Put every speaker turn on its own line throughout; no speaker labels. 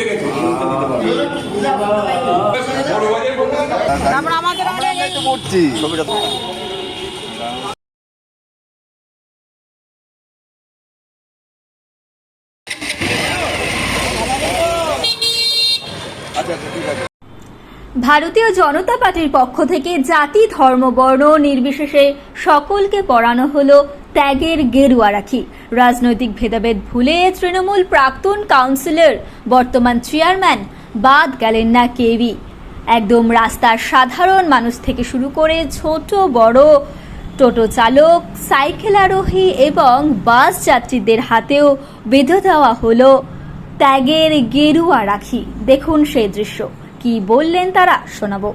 গেছে।
আমাদের
করছি ছবিটা
ভারতীয় জনতা পার্টির পক্ষ থেকে জাতি ধর্ম বর্ণ নির্বিশেষে সকলকে পড়ানো হলো ত্যাগের গেরুয়া রাখি। রাজনৈতিক ভেদাভেদ ভুলে তৃণমূল প্রাক্তন কাউন্সিলর, বর্তমান চেয়ারম্যান, বাদ গেলেন না কেউই। একদম রাস্তার সাধারণ মানুষ থেকে শুরু করে ছোট, বড়, টোটো চালক, সাইকেল আরোহী এবং বাস যাত্রীদের হাতেও বেঁধে দেওয়া হলো ত্যাগের গেরুয়া রাখি। দেখুন সেই দৃশ্য। কি বললেন তারা? শোনাবো।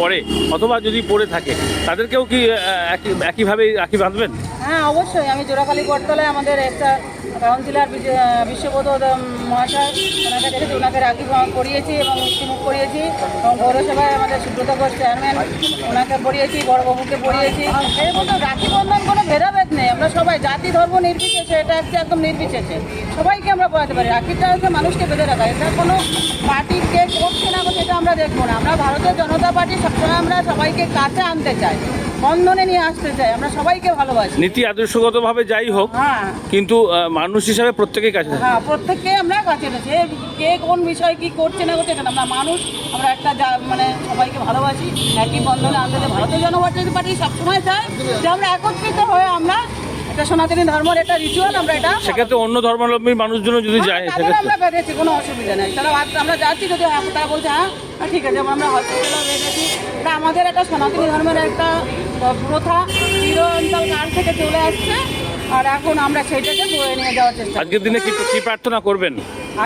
পড়ে, অথবা যদি পড়ে থাকে, তাদেরকেও কি একইভাবে রাখি বাঁধবেন?
হ্যাঁ অবশ্যই। আমি জোড়াখালী বটতলায় আমাদের একটা কাউন্সিলর বিশ্ববোধ মহাশয় ওনাকে দেখেছি ওনাকে রাখি পরিয়েছি এবং মিষ্টিমুখ করিয়েছি এবং পৌরসভায় আমাদের সুব্রত ঘোষ চেয়ারম্যান, ওনাকে পড়িয়েছি, বড়বাবুকে পড়িয়েছি। এরকম তো রাখি বন্ধন কোনো ভেদাভেদ নেই। আমরা সবাই জাতি, ধর্ম নির্বিশেষে, এটা হচ্ছে একদম নির্বিশেষে। সবাইকে আমরা পড়াতে পারি। রাখিটা হচ্ছে মানুষকে বেঁধে রাখা। এটা কোনো পার্টি কে করছে না করছে এটা আমরা দেখব না। আমরা ভারতীয় জনতা পার্টি সবসময় আমরা সবাইকে কাছে আনতে চাই বন্ধনে নিয়ে আসতে চাই আমরা সবাইকে ভালোবাসি।
নীতি আদর্শগতভাবে যাই হোক
হ্যাঁ।
কিন্তু মানুষ হিসাবে প্রত্যেকেই কাছে
হ্যাঁ প্রত্যেককে আমরা কাছে এনেছি কে কোন বিষয় কি করছে না করছে আমরা মানুষ আমরা একটা মানে সবাইকে ভালোবাসি। একই বন্ধনে আনতে চাই। ভারতীয় জনতা পার্টি সবসময় চায় যে আমরা একত্রিত হয়ে আমরা একটা সনাতনী ধর্মের একটা রিচুয়াল আমরা এটা
সেক্ষেত্রে অন্য ধর্মাবলম্বী মানুষজন যদি যায় সেক্ষেত্রে
আমরা বেঁধেছি কোনো অসুবিধা নেই। তারা আমরা যাচ্ছি যদি হ্যাঁ, তারা বলছে হ্যাঁ হ্যাঁ, ঠিক আছে আমরা হসপিটালও বেঁধেছি। এটা আমাদের একটা সনাতনী ধর্মের একটা প্রথা। চিরন্তল কাল থেকে চলে আসছে আর এখন আমরা সেইটাকে বয়ে নিয়ে যাওয়ার চেষ্টা
আজকের দিনে কি প্রার্থনা করবেন?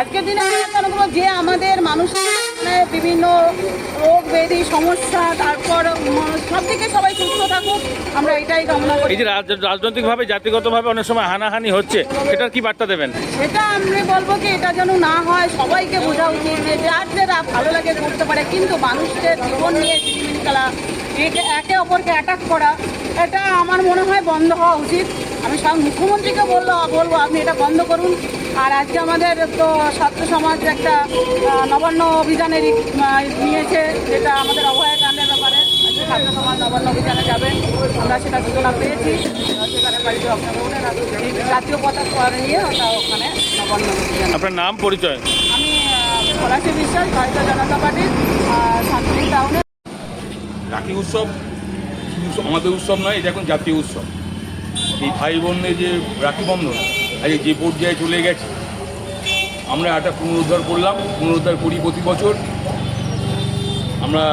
আজকের দিনে আমরা করব যে আমাদের মানুষের বিভিন্ন রোগ ব্যাধি সমস্যা তারপর সব থেকে সবাই সুস্থ থাকুক। আমরা এটাই কামনা করি।
এই যে রাজ- রাজনৈতিকভাবে জাতিগতভাবে অনেক সময় হানাহানি হচ্ছে এটার কি বার্তা দেবেন?
এটা আমি বলব কি এটা যেন না হয় সবাইকে বোঝা উচিত যে যার যেটা ভালো লাগে করতে পারে কিন্তু মানুষের জীবন নিয়ে ঝিলমিল খেলা একে একে অপরকে অ্যাটাক করা এটা আমার মনে হয় বন্ধ হওয়া উচিত। আমি সব মুখ্যমন্ত্রীকে বলল বলব আপনি এটা বন্ধ করুন। আর আজকে আমাদের তো ছাত্র সমাজ একটা নবান্ন অভিযানের নিয়েছে যেটা আমাদের অভয়া কাণ্ডের ব্যাপারে। ছাত্র সমাজ নবান্ন অভিযানে যাবে। আমরা সেটা সূচনা পেয়েছি। সেখানে বাড়িতে জাতীয় পতাকা নিয়ে ওটা ওখানে নবান্ন অভিযান।
আপনার নাম পরিচয়?
আমি পলাশী বিশ্বাস ভারতীয় জনতা পার্টির শান্তিপুর টাউনে।
রাখি উৎসব আমাদের উৎসব নয় এটা এখন জাতীয় উৎসব। এই ভাই বোনের যে রাখি বন্ধন আজকে যে পর্যায়ে চলে গেছে। আমরা একটা পুনরুদ্ধার করলাম পুনরুদ্ধার করি প্রতি বছর। আমরা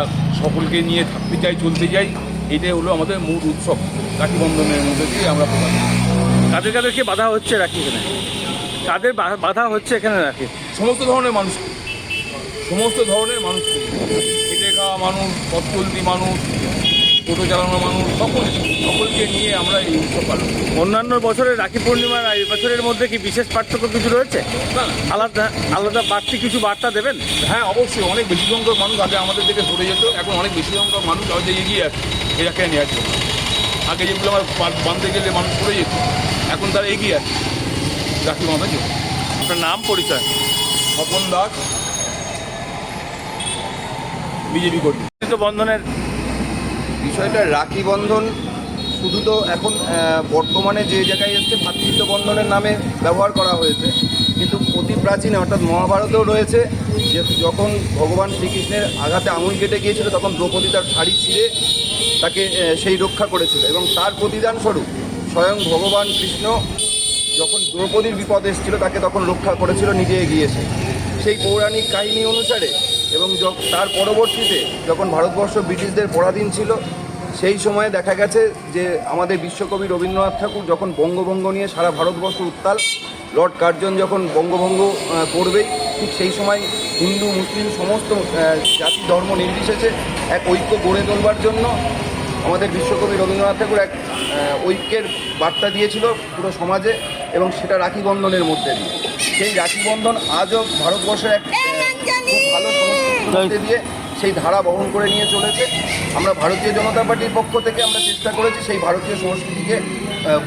সকলকে নিয়ে থাকতে চাই চলতে চাই। এটাই হলো আমাদের মূল উৎসব রাখি বন্ধনের মধ্যে দিয়ে আমরা প্রকাশ।
কাদের কাদেরকে বাধা হচ্ছে রাখি এখানে? কাদের বাধা হচ্ছে এখানে রাখি?
সমস্ত ধরনের মানুষ। সমস্ত ধরনের মানুষ। খেটে খাওয়া মানুষ পথচলতি মানুষ টোটো চালানো মানুষ সকল সকলকে নিয়ে আমরা এই উৎসব পালন করি।
অন্যান্য বছরের রাখি পূর্ণিমার এই বছরের মধ্যে কি বিশেষ পার্থক্য কিছু রয়েছে?
না,
আলাদা আলাদা বাড়তি কিছু বার্তা দেবেন?
হ্যাঁ অবশ্যই। অনেক বেশি সংখ্যক মানুষ আগে আমাদের থেকে সরে যেত। এখন অনেক বেশি সংখ্যক মানুষ আমাদের এগিয়ে আছে এটাকে নিয়ে আছে আগে যেগুলো আমার বাঁধতে গেলে মানুষ সরে যেত এখন তারা এগিয়ে আছে রাখি বাঁধা জন্য
আপনার নাম পরিচয়?
স্বপন দাস। বিজেপি কর্মী
তো বন্ধনের
বিষয়টা রাখি বন্ধন, শুধু তো এখন বর্তমানে যে জায়গায় এসছে ভাতৃত্ব বন্ধনের নামে ব্যবহার করা হয়েছে, কিন্তু অতি প্রাচীনে, অর্থাৎ মহাভারতেও রয়েছে, যে যখন ভগবান শ্রীকৃষ্ণের আঘাতে আঙুল কেটে গিয়েছিল, তখন দ্রৌপদী তার শাড়ি ছিঁড়ে তাকে সেই রক্ষা করেছিল এবং তার প্রতিদান স্বরূপ স্বয়ং ভগবান কৃষ্ণ যখন দ্রৌপদীর বিপদ এসেছিল, তাকে তখন রক্ষা করেছিল, নিজে এগিয়েছে সেই পৌরাণিক কাহিনী অনুসারে এবং তার পরবর্তীতে যখন ভারতবর্ষ ব্রিটিশদের পরাধীন ছিল সেই সময়ে দেখা গেছে যে আমাদের বিশ্বকবি রবীন্দ্রনাথ ঠাকুর যখন বঙ্গভঙ্গ নিয়ে সারা ভারতবর্ষ উত্তাল লর্ড কার্জন যখন বঙ্গভঙ্গ আহ, করবেই ঠিক সেই সময় হিন্দু মুসলিম সমস্ত জাতি ধর্ম নির্বিশেষে এক ঐক্য গড়ে তোলবার জন্য আমাদের বিশ্বকবি রবীন্দ্রনাথ ঠাকুর এক ঐক্যের বার্তা দিয়েছিল পুরো সমাজে এবং সেটা রাখি বন্ধনের মধ্যে দিয়ে। সেই রাখি বন্ধন আজও ভারতবর্ষের এক ভালো মধ্যে দিয়ে সেই ধারা বহন করে নিয়ে চলেছে। আমরা ভারতীয় জনতা পার্টির পক্ষ থেকে আমরা চেষ্টা করেছি সেই ভারতীয় সংস্কৃতিকে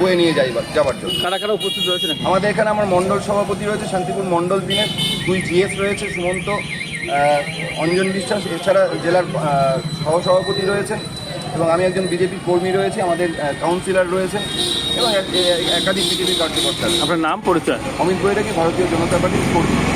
বয়ে নিয়ে যাইবার যাবার জন্য।
কারা কারা উপস্থিত রয়েছেন?
আমাদের এখানে আমার মণ্ডল সভাপতি রয়েছে শান্তিপুর মণ্ডল দিনের দুই জিএস রয়েছে সুমন্ত অঞ্জন বিশ্বাস এছাড়া জেলার সহসভাপতি রয়েছেন এবং আমি একজন বিজেপি কর্মী রয়েছে আমাদের কাউন্সিলর রয়েছে এবং এক- একাধিক বিজেপি কার্যকর্তা।
আপনার নাম পরিচয়?
অমিত বৈরাগী ভারতীয় জনতা পার্টির কর্মী।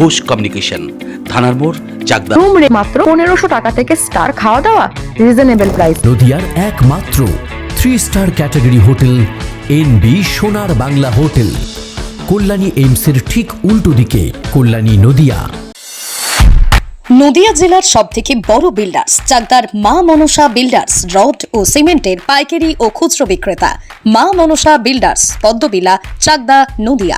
ঘোষ কমিউনিকেশন থানার মোড় চাকদা
রুম রে মাত্র পনেরোশো টাকা থেকে স্টার খাওয়া দাওয়া রিজনেবল প্রাইস
নদিয়ার একমাত্র three star category hotel N B Sonar Bangla hotel. Kalyani এইমসের ঠিক উল্টো দিকে কল্যাণী নদিয়া।
নদিয়া জেলার সব থেকে বড় বিল্ডার্স চাকদার মা মনসা বিল্ডার্স রড ও সিমেন্টের পাইকারি ও খুচরো বিক্রেতা। মা মনসা বিল্ডার্স পদ্মবিলা চাকদা নদিয়া।